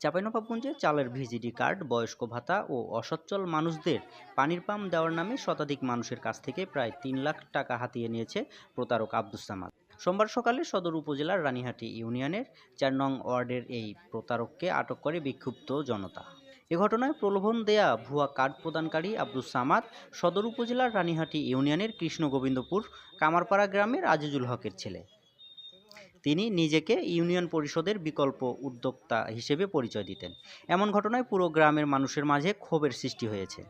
চাঁপাইনবাবগঞ্জে চালের VGD card, বয়স্ক ভাতা ও অসচ্ছল মানুষদের পানির পাম্প দেওয়ার নামে শতাধিক মানুষের কাছ থেকে প্রায় তিন লাখ টাকা হাতিয়ে নিয়েছে প্রতারক আব্দুস সামাদ। সোমবার সকালে সদর উপজেলার রানীহাটি ইউনিয়নের চার নং ওয়ার্ডের এই প্রতারককে আটক করে বিক্ষুব্ধ জনতা। এ ঘটনায় প্রলোভন দেয়া ভুয়া কার্ড প্রদানকারী আব্দুস সামাদ সদর উপজেলার রানীহাটি ইউনিয়নের কৃষ্ণগোবিন্দপুর কামারপাড়া গ্রামের আজিজুল হকের ছেলে। তিনি নিজেকে ইউনিয়ন পরিষদের বিকল্প উদ্যোক্তা হিসেবে পরিচয় দিতেন। এমন ঘটনায় পুরো গ্রামের মানুষের মাঝে ক্ষোভের সৃষ্টি হয়েছে।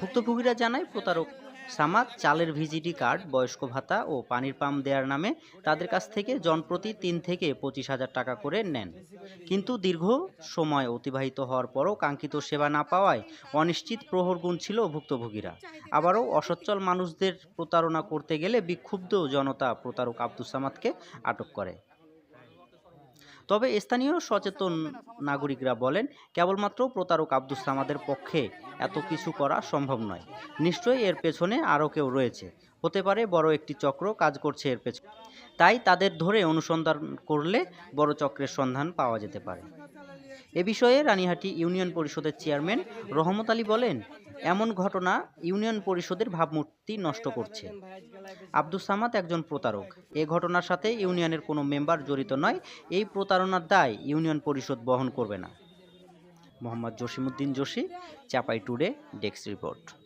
ভুক্তভোগীরা জানায়, প্রতারক সামাদ চালের ভিজিডি কার্ড, বয়স্ক ভাতা ও পানির পাম্প দেওয়ার নামে তাদের কাছ থেকে জনপ্রতি তিন থেকে পঁচিশ হাজার টাকা করে নেন। কিন্তু দীর্ঘ সময় অতিবাহিত হওয়ার পরও কাঙ্ক্ষিত সেবা না পাওয়ায় অনিশ্চিত প্রহর গুনছিল ভুক্তভোগীরা। আবারও অসচ্ছল মানুষদের প্রতারণা করতে গেলে বিক্ষুব্ধ জনতা প্রতারক আব্দুস সামাদকে আটক করে। তবে স্থানীয় সচেতন নাগরিকরা বলেন কেবলমাত্র প্রতারক আব্দুস সামাদের পক্ষে এত কিছু করা সম্ভব নয়। নিশ্চয়ই এর পেছনে আরও কেউ রয়েছে। হতে পারে বড় একটি চক্র কাজ করছে এর পেছনে। তাই তাদের ধরে অনুসন্ধান করলে বড় চক্রের সন্ধান পাওয়া যেতে পারে। এ বিষয়ে রানীহাটি ইউনিয়ন পরিষদের চেয়ারম্যান রহমত আলী বলেন এমন ঘটনা ইউনিয়ন পরিষদের ভাবমূর্তি নষ্ট করছে। আব্দুস সামাদ একজন প্রতারক। এ ঘটনার সাথে ইউনিয়নের কোনো মেম্বার জড়িত নয়। এই প্রতারণার দায় ইউনিয়ন পরিষদ বহন করবে না। মোহাম্মদ জসিমুদ্দিন জসি চাপাই টুডে ডেস্ক রিপোর্ট।